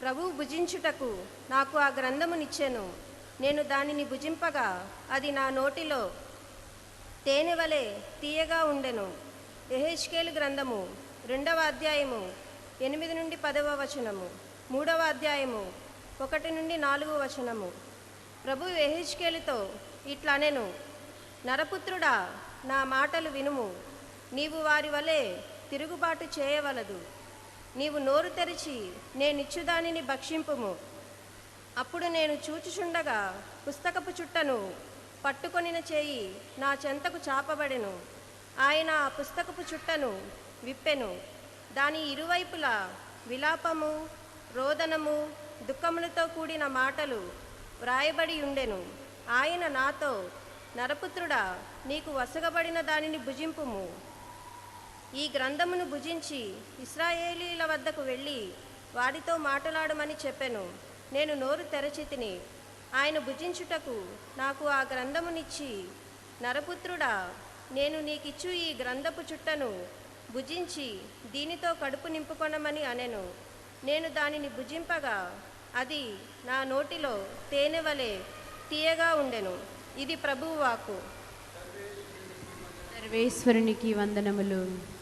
ప్రభువు భుజించుటకు నాకు ఆ గ్రంథమునిచ్చెను. నేను దానిని భుజింపగా అది నా నోటిలో తేనె వలె తీయగా ఉండెను. ఎహెచ్కేలు గ్రంథము రెండవ అధ్యాయము ఎనిమిది నుండి పదవ వచనము మూడవ అధ్యాయము ఒకటి నుండి నాలుగు వచనము. ప్రభు ఎహెచ్కేలుతో ఇట్లనెను నరపుత్రుడా నా మాటలు వినుము. నీవు వారి వలె తిరుగుబాటు చేయవలదు. నీవు నోరు తెరిచి నేనిచ్చుదానిని భక్షింపుము. అప్పుడు నేను చూచుచుండగా పుస్తకపు చుట్టను పట్టుకొనిన చేయి నా చెంతకు చాపబడెను. ఆయన ఆ పుస్తకపు చుట్టను విప్పెను. దాని ఇరువైపులా విలాపము రోదనము దుఃఖములతో కూడిన మాటలు వ్రాయబడి ఉండెను. ఆయన నాతో నరపుత్రుడా నీకు వసగబడిన దానిని భుజింపుము. ఈ గ్రంథమును భుజించి ఇస్రాయేలీల వద్దకు వెళ్ళి వారితో మాట్లాడమని చెప్పెను. నేను నోరు తెరచి తిని ఆయన భుజించుటకు నాకు ఆ గ్రంథమునిచ్చి నరపుత్రుడా నేను నీకిచ్చు ఈ గ్రంథపు చుట్టను భుజించి దీనితో కడుపు నింపుకొనమని అనెను. నేను దానిని భుజింపగా అది నా నోటిలో తేనె వలె తీయగా ఉండెను. ఇది ప్రభువు వాకు సర్వేశ్వరునికి వందనములు.